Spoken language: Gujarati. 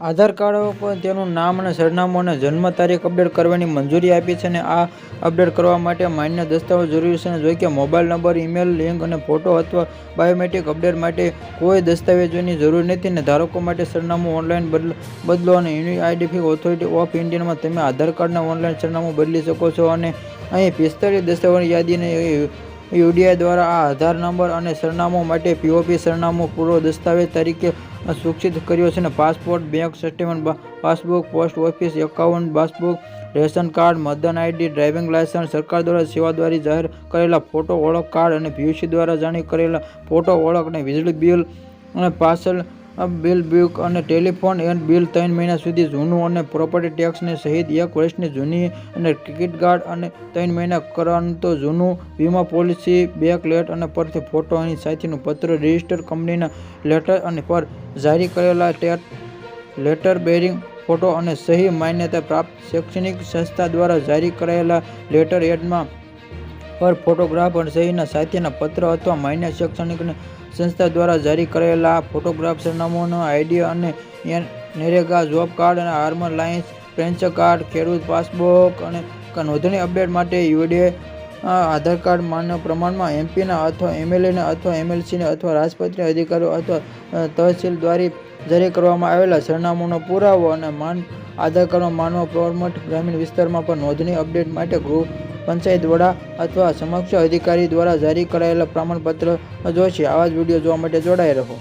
આધાર કાર્ડ પર તેનું નામ અને સરનામું અને જન્મ તારીખ અપડેટ કરવાની મંજૂરી આપી છે અને આ અપડેટ કરવા માટે માન્ય દસ્તાવેજ જરૂરી છે અને જો કે મોબાઈલ નંબર, ઈમેલ, લિંક અને ફોટો અથવા બાયોમેટ્રિક અપડેટ માટે કોઈ દસ્તાવેજોની જરૂર નથી અને ધારકો માટે સરનામું ઓનલાઈન બદલ અને યુનિઆઇડેન્ટિફિક ઓથોરિટી ઓફ ઇન્ડિયામાં તમે આધાર કાર્ડના ઓનલાઈન સરનામું બદલી શકો છો અને અહીં પિસ્તાળીસ દસ્તાવેજની યાદીને યુડીઆઈ દ્વારા આ આધાર નંબર અને સરનામું માટે પીઓપી સરનામું પૂર્વ દસ્તાવેજ તરીકે સૂચિત કર્યો છે અને passport, bank statement passbook, post office, account, passbook, ration card, મતદાન આઈડી, ડ્રાઇવિંગ લાયસન્સ, સરકાર દ્વારા સેવા દ્વારા જાહેર કરેલા ફોટો ઓળખ કાર્ડ અને પીયુસી દ્વારા જાણી કરેલા ફોટો ઓળખ અને વીજળી બિલ અને પાર્સલ બિલ, બુક અને ટેલિફોન એન્ડ બિલ ત્રણ મહિના સુધી જૂનું અને પ્રોપર્ટી ટેક્સને સહિત એક વર્ષની જૂની અને ટિકિટ કાર્ડ અને ત્રણ મહિના કરવાનું તો જૂનું વીમા પોલિસી બેક લેટ અને પરથી ફોટો અને સાથેનું પત્ર, રજિસ્ટર કંપનીના લેટર અને પર જારી કરેલા ટેટ, લેટર બેરિંગ ફોટો અને સહી માન્યતા પ્રાપ્ત શૈક્ષણિક સંસ્થા દ્વારા જારી કરાયેલા લેટર એડમાં પર ફોટોગ્રાફ અને સહીના સાથેના પત્ર અથવા માન્ય શૈક્ષણિક સંસ્થા દ્વારા જારી કરેલા ફોટોગ્રાફ સરનામાનો આઈડી અને નેરેગા, જોબ કાર્ડ અને આર્મર લાઇન્સ, પેન્શન કાર્ડ, ખેડૂત પાસબુક અને નોંધણી અપડેટ માટે યુડીએ આધાર કાર્ડ માન્ય પ્રમાણમાં એમપીના અથવા એમએલએને અથવા એમએલસીને અથવા રાજપત્રી અધિકારીઓ અથવા તહસીલ દ્વારા જારી કરવામાં આવેલા સરનામાનો પુરાવો અને માન આધાર કાર્ડમાં માનવ ફોર્મેટ ગ્રામીણ વિસ્તારમાં પણ નોંધણી અપડેટ માટે ગૃહ પંચાયત વડા અથવા સમક્ષ અધિકારી દ્વારા જારી કરાયેલા પ્રમાણપત્ર જોઈશે આવા જ વીડિયો જોવા માટે જોડાઈ રહો.